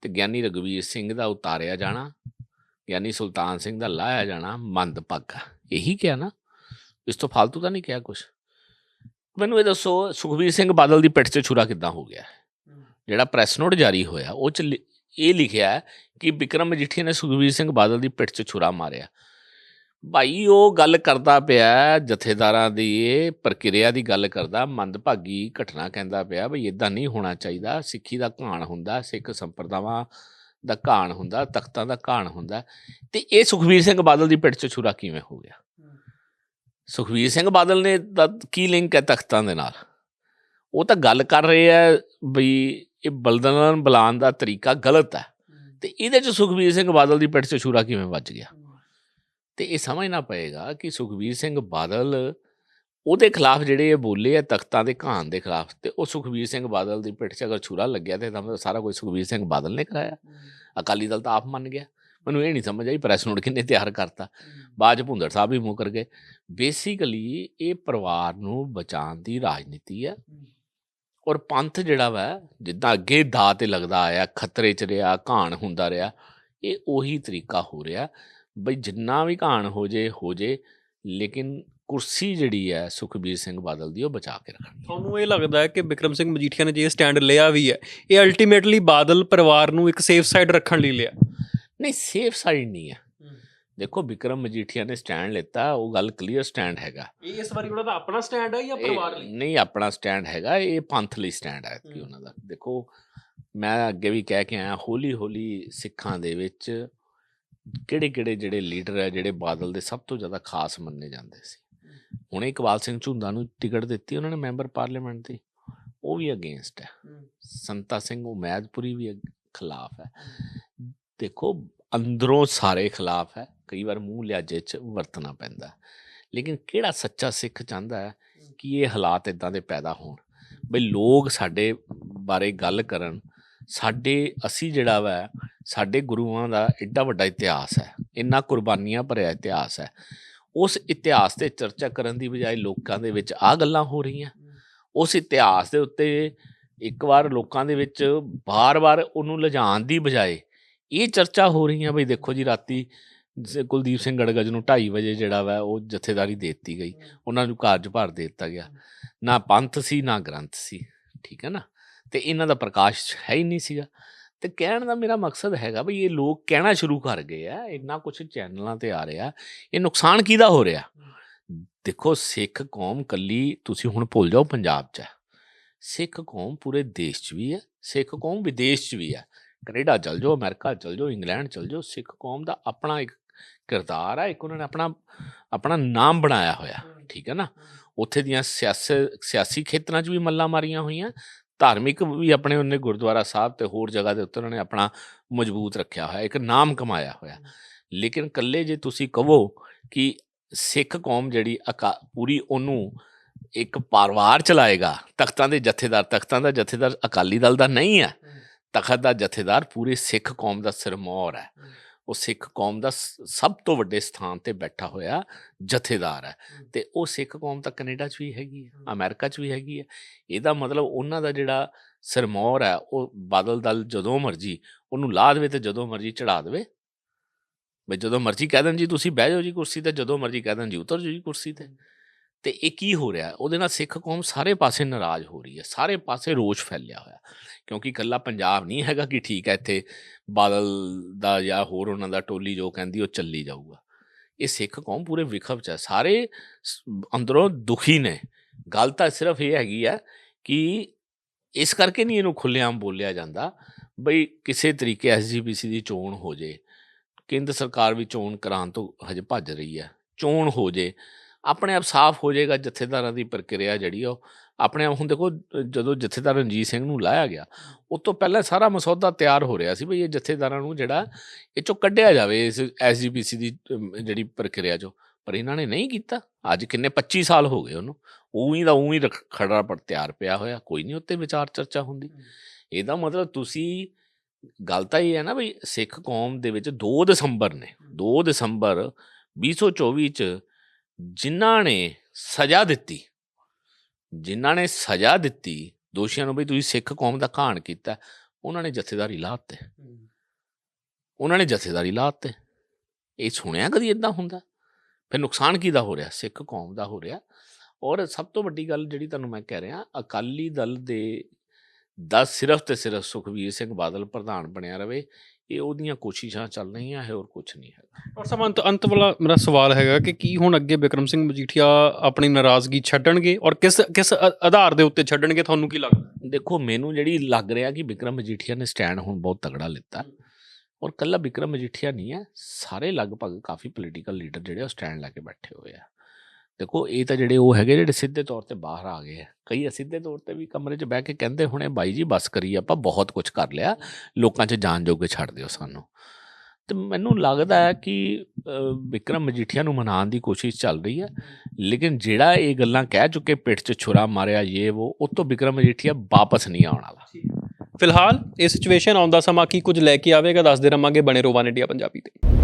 ਤੇ ਗਿਆਨੀ ਰਗਵੀਰ ਸਿੰਘ ਦਾ ਉਤਾਰਿਆ ਜਾਣਾ ਗਿਆਨੀ ਸੁਲਤਾਨ ਸਿੰਘ ਦਾ ਲਾਇਆ ਜਾਣਾ ਮੰਦ ਇਹੀ ਕਿਹਾ ਨਾ। ਇਸ ਤੋਂ ਫालतू ਤਾਂ ਨਹੀਂ ਕਿਹਾ ਕੁਝ ਮੈਨੂੰ ਇਹ ਦੱਸੋ ਸੁਖਬੀਰ ਸਿੰਘ ਬਾਦਲ ਦੀ ਪਿੱਠ 'ਚ ਛੁਰਾ ਕਿੱਦਾਂ ਹੋ ਗਿਆ? ਜਿਹੜਾ ਪ੍ਰੈਸ ਨੋਟ ਜਾਰੀ ਹੋਇਆ ਉਹ 'ਚ ਇਹ ਲਿਖਿਆ ਕਿ ਵਿਕਰਮ ਮਜੀਠੀਆ ਨੇ ਸੁਖਬੀਰ ਸਿੰਘ ਬਾਦਲ ਦੀ ਪਿੱਠ 'ਚ ਛੁਰਾ ਮਾਰਿਆ। ਭਾਈ, ਉਹ ਗੱਲ ਕਰਦਾ ਪਿਆ, ਜਥੇਦਾਰਾਂ ਦੀ ਇਹ ਪ੍ਰਕਿਰਿਆ ਦੀ ਗੱਲ ਕਰਦਾ, ਮੰਦਭਾਗੀ ਘਟਨਾ ਕਹਿੰਦਾ ਪਿਆ ਬਈ ਇਦਾਂ ਨਹੀਂ ਹੋਣਾ ਚਾਹੀਦਾ, ਸਿੱਖੀ ਦਾ ਘਾਣ ਹੁੰਦਾ, ਸਿੱਖ ਸੰਪਰਦਾਵਾਂ ਦਾ ਘਾਣ ਹੁੰਦਾ, ਤਖਤਾਂ ਦਾ ਘਾਣ ਹੁੰਦਾ। ਤੇ ਇਹ ਸੁਖਬੀਰ ਸਿੰਘ ਬਾਦਲ ਦੀ ਪਿੱਠ 'ਚ ਛੁਰਾ ਕਿਵੇਂ ਹੋ ਗਿਆ? ਸੁਖਬੀਰ ਸਿੰਘ ਬਾਦਲ ਨੇ ਦਾ ਕੀ ਲਿੰਕ ਹੈ ਤਖਤਾਂ ਦੇ ਨਾਲ? ਉਹ ਤਾਂ ਗੱਲ ਕਰ ਰਹੇ ਆ ਬਈ ਇਹ ਬਲਦਨ ਬੁਲਾਉਣ ਦਾ ਤਰੀਕਾ ਗਲਤ ਹੈ। ਤੇ ਇਹਦੇ 'ਚ ਸੁਖਬੀਰ ਸਿੰਘ ਬਾਦਲ ਦੀ ਪਿੱਠ 'ਚ ਛੁਰਾ ਕਿਵੇਂ ਵੱਜ ਗਿਆ? ਤੇ ਇਹ ਸਮਝਣਾ ਪਏਗਾ ਕਿ ਸੁਖਬੀਰ ਸਿੰਘ ਬਾਦਲ ਉਹਦੇ ਖਿਲਾਫ ਜਿਹੜੇ ਇਹ ਬੋਲੇ ਆ ਤਖਤਾਂ ਦੇ ਘਾਣ ਦੇ ਖਿਲਾਫ ਤੇ ਉਹ ਸੁਖਬੀਰ ਸਿੰਘ ਬਾਦਲ ਦੀ ਪਿੱਠ 'ਚ ਅਗਰ ਛੁਰਾ ਲੱਗਿਆ ਤੇ ਤਾਂ ਸਾਰਾ ਕੁਝ ਸੁਖਬੀਰ ਸਿੰਘ ਬਾਦਲ ਨੇ ਕਰਾਇਆ। ਅਕਾਲੀ ਦਲ ਤਾਂ ਆਪ ਮੰਨ ਗਿਆ। ਮੈਨੂੰ ਇਹ ਨਹੀਂ ਸਮਝ ਆਈ ਪ੍ਰੈਸ ਨੋਟ ਕਿੰਨੇ ਤਿਆਰ ਕਰਤਾ। ਬਾਅਦ 'ਚ ਭੁੰਦੜ ਸਾਹਿਬ ਵੀ ਮੁਕਰ ਗਏ। ਬੇਸਿਕਲੀ ਇਹ ਪਰਿਵਾਰ ਨੂੰ ਬਚਾਉਣ ਦੀ ਰਾਜਨੀਤੀ ਹੈ। ਔਰ ਪੰਥ ਜਿਹੜਾ ਵਾ ਜਿੱਦਾਂ ਅੱਗੇ ਦਾ ਤੇ ਲੱਗਦਾ ਆਇਆ ਖਤਰੇ 'ਚ ਰਿਹਾ ਘਾਣ ਹੁੰਦਾ ਰਿਹਾ ਇਹ ਉਹੀ ਤਰੀਕਾ ਹੋ ਰਿਹਾ। ਬਈ ਜਿੰਨਾ ਵੀ ਘਾਣ ਹੋ ਜੇ ਹੋ ਜੇ ਲੇਕਿਨ ਕੁਰਸੀ ਜਿਹੜੀ ਹੈ ਸੁਖਬੀਰ ਸਿੰਘ ਬਾਦਲ ਦੀ ਉਹ ਬਚਾ ਕੇ ਰੱਖਣੀ। ਤੁਹਾਨੂੰ ਇਹ ਲੱਗਦਾ ਹੈ ਕਿ ਵਿਕਰਮ ਸਿੰਘ ਮਜੀਠੀਆ ਨੇ ਜੇ ਸਟੈਂਡ ਲਿਆ ਵੀ ਹੈ ਇਹ ਅਲਟੀਮੇਟਲੀ ਬਾਦਲ ਪਰਿਵਾਰ ਨੂੰ ਇੱਕ ਸੇਫ ਸਾਈਡ ਰੱਖਣ ਲਈ ਲਿਆ। ਨਹੀਂ ਸੇਫ ਸਾਈਡ ਨਹੀਂ ਹੈ। ਦੇਖੋ ਵਿਕਰਮ ਮਜੀਠੀਆ ਨੇ ਸਟੈਂਡ ਲਿੱਤਾ ਉਹ ਗੱਲ ਕਲੀਅਰ ਸਟੈਂਡ ਹੈਗਾ। ਇਹ ਇਸ ਵਾਰੀ ਉਹਨਾਂ ਦਾ ਆਪਣਾ ਸਟੈਂਡ ਹੈ ਜਾਂ ਪਰਿਵਾਰ ਲਈ? ਨਹੀਂ ਆਪਣਾ ਸਟੈਂਡ ਹੈਗਾ ਇਹ ਪੰਥ ਲਈ ਸਟੈਂਡ ਹੈ ਕਿ। ਉਹਨਾਂ ਦਾ। ਦੇਖੋ ਮੈਂ ਅੱਗੇ ਵੀ ਕਹਿ ਕੇ ਆਇਆ ਹੌਲੀ ਹੌਲੀ ਸਿੱਖਾਂ ਦੇ ਵਿੱਚ ਕਿਹੜੇ ਕਿਹੜੇ ਜਿਹੜੇ ਲੀਡਰ ਹੈ ਜਿਹੜੇ ਬਾਦਲ ਦੇ ਸਭ ਤੋਂ ਜ਼ਿਆਦਾ ਖਾਸ ਮੰਨੇ ਜਾਂਦੇ ਸੀ। ਹੁਣੇ ਇਕਬਾਲ ਸਿੰਘ ਝੁੰਦਾ ਨੂੰ ਟਿਕਟ ਦਿੱਤੀ ਉਹਨਾਂ ਨੇ ਮੈਂਬਰ ਪਾਰਲੀਮੈਂਟ ਦੀ। ਉਹ ਵੀ ਅਗੇਂਸਟ ਹੈ। ਸੰਤਾ ਸਿੰਘ ਉਮੈਦਪੁਰੀ ਵੀ ਖਿਲਾਫ ਹੈ। ਦੇਖੋ ਅੰਦਰੋਂ ਸਾਰੇ ਖਿਲਾਫ ਹੈ। ਕਈ ਵਾਰ ਮੂੰਹ ਲਿਆਜੇ ਚ ਵਰਤਣਾ ਪੈਂਦਾ ਲੇਕਿਨ ਕਿਹੜਾ ਸੱਚਾ ਸਿੱਖ ਚਾਹੁੰਦਾ ਹੈ ਕਿ ਇਹ ਹਾਲਾਤ ਇਦਾਂ ਦੇ ਪੈਦਾ ਹੋਣ? ਬਈ ਲੋਕ ਸਾਡੇ ਬਾਰੇ ਗੱਲ ਕਰਨ ਸਾਡੇ ਅਸੀਂ ਜਿਹੜਾ ਵਾ ਸਾਡੇ ਗੁਰੂਆਂ ਦਾ ਐਡਾ ਵੱਡਾ ਇਤਿਹਾਸ ਹੈ। ਇੰਨਾ ਕੁਰਬਾਨੀਆਂ ਭਰਿਆ ਇਤਿਹਾਸ ਹੈ। ਉਸ ਇਤਿਹਾਸ ਤੇ ਚਰਚਾ ਕਰਨ ਦੀ ਬਜਾਏ ਲੋਕਾਂ ਦੇ ਵਿੱਚ ਆ ਗੱਲਾਂ ਹੋ ਰਹੀਆਂ। ਉਸ ਇਤਿਹਾਸ ਦੇ ਉੱਤੇ ਇੱਕ ਵਾਰ ਲੋਕਾਂ ਦੇ ਵਿੱਚ ਬਾਰ-ਬਾਰ ਉਹਨੂੰ ਲਿਜਾਣ ਦੀ ਬਜਾਏ ਇਹ ਚਰਚਾ ਹੋ ਰਹੀਆਂ ਬਈ ਦੇਖੋ ਜੀ ਰਾਤੀ ਕੁਲਦੀਪ ਸਿੰਘ ਗੜਗੜ ਨੂੰ 2:30 ਵਜੇ ਜਿਹੜਾ ਵਾ ਉਹ ਜਥੇਦਾਰੀ ਦੇ ਦਿੱਤੀ ਗਈ। ਉਹਨਾਂ ਨੂੰ ਕਾਰਜ ਭਰ ਦੇ ਦਿੱਤਾ ਗਿਆ। ਨਾ ਪੰਥ ਸੀ ਨਾ ਗ੍ਰੰਥ ਸੀ। ਠੀਕ ਹੈ ਨਾ? ਤੇ ਇਹਨਾਂ ਦਾ ਪ੍ਰਕਾਸ਼ ਹੈ ਹੀ ਨਹੀਂ ਸੀਗਾ। ਤੇ ਕਹਿਣ ਦਾ ਮੇਰਾ ਮਕਸਦ ਹੈਗਾ ਵੀ ਇਹ ਲੋਕ ਕਹਿਣਾ ਸ਼ੁਰੂ ਕਰ ਗਏ ਆ ਇੰਨਾ ਕੁਝ ਚੈਨਲਾਂ ਤੇ ਆ ਰਿਹਾ ਇਹ ਨੁਕਸਾਨ ਕਿਹਦਾ ਹੋ ਰਿਹਾ? ਦੇਖੋ ਸਿੱਖ ਕੌਮ ਕੱਲੀ ਤੁਸੀਂ ਹੁਣ ਭੁੱਲ ਜਾਓ ਪੰਜਾਬ 'ਚ ਸਿੱਖ ਕੌਮ ਪੂਰੇ ਦੇਸ਼ 'ਚ ਵੀ ਹੈ ਸਿੱਖ ਕੌਮ ਵਿਦੇਸ਼ 'ਚ ਵੀ ਹੈ। ਕੈਨੇਡਾ ਚਲ ਜਾਓ ਅਮਰੀਕਾ ਚਲ ਜਾਓ ਇੰਗਲੈਂਡ ਚਲ ਜਾਓ ਸਿੱਖ ਕੌਮ ਦਾ ਆਪਣਾ ਇੱਕ ਕਿਰਦਾਰ ਹੈ ਇੱਕ ਉਹਨਾਂ ਨੇ ਆਪਣਾ ਆਪਣਾ ਨਾਮ ਬਣਾਇਆ ਹੋਇਆ ਠੀਕ ਹੈ ਨਾ? ਉੱਥੇ ਦੀਆਂ ਸਿਆਸੀ ਸਿਆਸੀ ਖੇਤਰਾਂ 'ਚ ਵੀ ਮੱਲਾਂ ਮਾਰੀਆਂ ਹੋਈਆਂ ਧਾਰਮਿਕ ਵੀ ਆਪਣੇ ਉਹਨੇ ਗੁਰਦੁਆਰਾ ਸਾਹਿਬ ਤੇ ਹੋਰ ਜਗ੍ਹਾ ਦੇ ਉੱਤੇ ਉਹਨਾਂ ਨੇ ਆਪਣਾ ਮਜ਼ਬੂਤ ਰੱਖਿਆ ਹੋਇਆ ਇੱਕ ਨਾਮ ਕਮਾਇਆ ਹੋਇਆ। ਲੇਕਿਨ ਕੱਲੇ ਜੇ ਤੁਸੀਂ ਕਹੋ ਕਿ ਸਿੱਖ ਕੌਮ ਜਿਹੜੀ ਪੂਰੀ ਉਹਨੂੰ ਇੱਕ ਪਰਿਵਾਰ ਚਲਾਏਗਾ ਤਖਤਾਂ ਦੇ ਜਥੇਦਾਰ ਤਖਤਾਂ ਦਾ ਜਥੇਦਾਰ ਅਕਾਲੀ ਦਲ ਦਾ ਨਹੀਂ ਹੈ। ਤਖਤ ਦਾ ਜਥੇਦਾਰ ਪੂਰੇ ਸਿੱਖ ਕੌਮ ਦਾ ਸਿਰਮੌਰ ਹੈ। ਉਹ ਸਿੱਖ ਕੌਮ ਦਾ ਸਭ ਤੋਂ ਵੱਡੇ ਸਥਾਨ ਤੇ ਬੈਠਾ ਹੋਇਆ ਜਥੇਦਾਰ ਹੈ। ਤੇ ਉਹ ਸਿੱਖ ਕੌਮ ਤਾਂ ਕੈਨੇਡਾ 'ਚ ਵੀ ਹੈਗੀ ਹੈ ਅਮਰੀਕਾ 'ਚ ਵੀ ਹੈਗੀ ਹੈ। ਇਹਦਾ ਮਤਲਬ ਉਹਨਾਂ ਦਾ ਜਿਹੜਾ ਸਿਰਮੌਰ ਹੈ ਉਹ ਬਾਦਲ ਦਲ ਜਦੋਂ ਮਰਜ਼ੀ ਉਹਨੂੰ ਲਾ ਦੇਵੇ ਤੇ ਜਦੋਂ ਮਰਜ਼ੀ ਚੜਾ ਦੇਵੇ। ਬਈ ਜਦੋਂ ਮਰਜ਼ੀ ਕਹਿ ਦੇਣ ਜੀ ਤੁਸੀਂ ਬਹਿ ਜਾਓ ਜੀ ਕੁਰਸੀ ਤੇ ਜਦੋਂ ਮਰਜ਼ੀ ਕਹਿ ਦੇਣ ਜੀ ਉਤਰ ਜਾਓ ਜੀ ਕੁਰਸੀ ਤੇ। ਤੇ ਇਹ ਕੀ ਹੋ ਰਿਹਾ? ਉਹਦੇ ਨਾਲ ਸਿੱਖ ਕੌਮ ਸਾਰੇ ਪਾਸੇ ਨਾਰਾਜ਼ ਹੋ ਰਹੀ ਹੈ, ਸਾਰੇ ਪਾਸੇ ਰੋਸ਼ ਫੈਲਿਆ ਹੋਇਆ। ਕਿਉਂਕਿ ਇਕੱਲਾ ਪੰਜਾਬ ਨਹੀਂ ਹੈਗਾ ਕਿ ਠੀਕ ਹੈ ਇੱਥੇ ਬਾਦਲ ਦਾ ਜਾਂ ਹੋਰ ਉਹਨਾਂ ਦਾ ਟੋਲੀ ਜੋ ਕਹਿੰਦੀ ਉਹ ਚੱਲੀ ਜਾਊਗਾ। ਇਹ ਸਿੱਖ ਕੌਮ ਪੂਰੇ ਵਿਖਬ ਚ ਹੈ। ਸਾਰੇ ਅੰਦਰੋਂ ਦੁਖੀ ਨੇ। ਗੱਲ ਤਾਂ ਸਿਰਫ ਇਹ ਹੈਗੀ ਆ ਕਿ ਇਸ ਕਰਕੇ ਨਹੀਂ ਇਹਨੂੰ ਖੁੱਲ੍ਹੇਆਮ ਬੋਲਿਆ ਜਾਂਦਾ ਬਈ ਕਿਸੇ ਤਰੀਕੇ ਐਸਜੀਪੀਸੀ ਦੀ ਚੋਣ ਹੋ ਜੇ। ਕੇਂਦਰ ਸਰਕਾਰ ਵੀ ਚੋਣ ਕਰਾਉਣ ਤੋਂ ਹਜੇ ਭੱਜ ਰਹੀ ਹੈ। ਚੋਣ ਹੋ ਜੇ ਆਪਣੇ ਆਪ ਸਾਫ਼ ਹੋ ਜਾਏਗਾ ਜਥੇਦਾਰਾਂ ਦੀ ਪ੍ਰਕਿਰਿਆ ਜਿਹੜੀ ਆ ਉਹ। ਆਪਣੇ ਆਪ ਹੁਣ ਦੇਖੋ ਜਦੋਂ ਜਥੇਦਾਰ ਰਣਜੀਤ ਸਿੰਘ ਨੂੰ ਲਾਇਆ ਗਿਆ ਉਸ ਤੋਂ ਪਹਿਲਾਂ ਸਾਰਾ ਮਸੌਦਾ ਤਿਆਰ ਹੋ ਰਿਹਾ ਸੀ ਵੀ ਇਹ ਜਥੇਦਾਰਾਂ ਨੂੰ ਜਿਹੜਾ ਇਹ ਚੋਂ ਕੱਢਿਆ ਜਾਵੇ ਇਸ ਐਸਜੀਪੀਸੀ ਦੀ ਜਿਹੜੀ ਪ੍ਰਕਿਰਿਆ ਚੋਂ। ਪਰ ਇਹਨਾਂ ਨੇ ਨਹੀਂ ਕੀਤਾ। ਅੱਜ ਕਿੰਨੇ 25 ਸਾਲ ਹੋ ਗਏ ਉਹਨੂੰ। ਉਹੀ ਦਾ ਉਹੀ ਖੜਾ ਪਰ ਤਿਆਰ ਪਿਆ ਹੋਇਆ। ਕੋਈ ਨਹੀਂ ਉੱਤੇ ਵਿਚਾਰ ਚਰਚਾ ਹੁੰਦੀ। ਇਹਦਾ ਮਤਲਬ ਤੁਸੀਂ ਗੱਲ ਤਾਂ ਇਹ ਹੈ ਨਾ ਵੀ ਸਿੱਖ ਕੌਮ ਦੇ ਵਿੱਚ 2 ਦਸੰਬਰ ਨੇ। 2 ਦਸੰਬਰ 2024 ਚ ਜਿਨ੍ਹਾਂ ਨੇ ਸਜ਼ਾ ਦਿੱਤੀ, ਜਿਨ੍ਹਾਂ ਨੇ ਸਜ਼ਾ ਦਿੱਤੀ, ਦੋਸ਼ੀਆਂ ਨੂੰ ਵੀ ਤੁਸੀਂ ਸਿੱਖ ਕੌਮ ਦਾ ਘਾਣ ਕੀਤਾ, ਉਹਨਾਂ ਨੇ ਜਥੇਦਾਰੀ ਲਾਤੇ ਉਹਨਾਂ ਨੇ ਜਥੇਦਾਰੀ ਲਾਤੇ ਇਹ ਸੁਣਿਆ ਕਦੀ ਇਦਾਂ ਹੁੰਦਾ? ਫਿਰ ਨੁਕਸਾਨ ਕਿਹਦਾ ਹੋ ਰਿਹਾ? ਸਿੱਖ ਕੌਮ ਦਾ ਹੋ ਰਿਹਾ। ਔਰ ਸਭ ਤੋਂ ਵੱਡੀ ਗੱਲ ਜਿਹੜੀ ਤੁਹਾਨੂੰ ਮੈਂ ਕਹਿ ਰਿਹਾ, ਅਕਾਲੀ ਦਲ ਦੇ, ਦਾ ਸਿਰਫ ਤੇ ਸਿਰਫ ਸੁਖਬੀਰ ਸਿੰਘ ਬਾਦਲ ਪ੍ਰਧਾਨ ਬਣਿਆ ਰਵੇ ਇਹ ਉਹਦੀਆਂ ਕੋਸ਼ਿਸ਼ਾਂ ਚੱਲ ਰਹੀਆਂ ਹੈ ਹੋਰ ਕੁਝ ਨਹੀਂ ਹੈਗਾ। ਡਾਕਟਰ ਸਾਹਿਬ ਅੰਤ ਅੰਤ ਵਾਲਾ ਮੇਰਾ ਸਵਾਲ ਹੈਗਾ ਕਿ ਕੀ ਹੁਣ ਅੱਗੇ ਬਿਕਰਮ ਸਿੰਘ ਮਜੀਠੀਆ ਆਪਣੀ ਨਾਰਾਜ਼ਗੀ ਛੱਡਣਗੇ ਔਰ ਕਿਸ ਕਿਸ ਆਧਾਰ ਦੇ ਉੱਤੇ ਛੱਡਣਗੇ? ਤੁਹਾਨੂੰ ਕੀ ਲੱਗਦਾ? ਦੇਖੋ ਮੈਨੂੰ ਜਿਹੜੀ ਲੱਗ ਰਿਹਾ ਕਿ ਵਿਕਰਮ ਮਜੀਠੀਆ ਨੇ ਸਟੈਂਡ ਹੁਣ ਬਹੁਤ ਤਗੜਾ ਲਿੱਤਾ ਔਰ ਕੱਲਾ ਵਿਕਰਮ ਮਜੀਠੀਆ ਨਹੀਂ ਹੈ ਸਾਰੇ ਲਗਭਗ ਕਾਫੀ ਪੋਲੀਟੀਕਲ ਲੀਡਰ ਜਿਹੜੇ ਉਹ ਸਟੈਂਡ ਲੈ ਕੇ ਬੈਠੇ ਹੋਏ ਆ। ਦੇਖੋ ਇਹ ਤਾਂ ਜਿਹੜੇ ਉਹ ਹੈਗੇ ਜਿਹੜੇ ਸਿੱਧੇ ਤੌਰ ਤੇ ਬਾਹਰ ਆ ਗਏ ਆ। ਕਈ ਅਸਿੱਧੇ ਤੌਰ ਤੇ ਵੀ ਕਮਰੇ 'ਚ ਬਹਿ ਕੇ ਕਹਿੰਦੇ ਹੁਣੇ ਬਾਈ ਜੀ ਬਸ ਕਰੀ ਆਪਾਂ ਬਹੁਤ ਕੁਝ ਕਰ ਲਿਆ। ਲੋਕਾਂ 'ਚ ਜਾਣ ਜੋਗੇ ਛੱਡ ਦਿਓ ਸਾਨੂੰ। ਤੇ ਮੈਨੂੰ ਲੱਗਦਾ ਹੈ ਕਿ ਅ, ਵਿਕਰਮ ਮਜੀਠੀਆ ਨੂੰ ਮਨਾਉਣ ਦੀ ਕੋਸ਼ਿਸ਼ ਚੱਲ ਰਹੀ ਹੈ। ਲੇਕਿਨ ਜਿਹੜਾ ਇਹ ਗੱਲਾਂ ਕਹਿ ਚੁੱਕੇ ਪਿੱਠ 'ਚ ਛੁਰਾ ਮਾਰਿਆ ਇਹ ਉਹ ਉਹ ਤੋਂ ਵਿਕਰਮ ਮਜੀਠੀਆ ਵਾਪਸ ਨਹੀਂ ਆਉਣ ਵਾਲਾ। ਫਿਲਹਾਲ ਇਹ ਸਿਚੁਏਸ਼ਨ ਆਉਂਦਾ ਸਮਾਂ ਕੀ ਕੁਝ ਲੈ ਕੇ ਆਵੇਗਾ ਦੱਸਦੇ ਰਵਾਂਗੇ ਬਣੇ ਰੋਵਾਨ ਇੰਡੀਆ ਪੰਜਾਬੀ ਤੇ।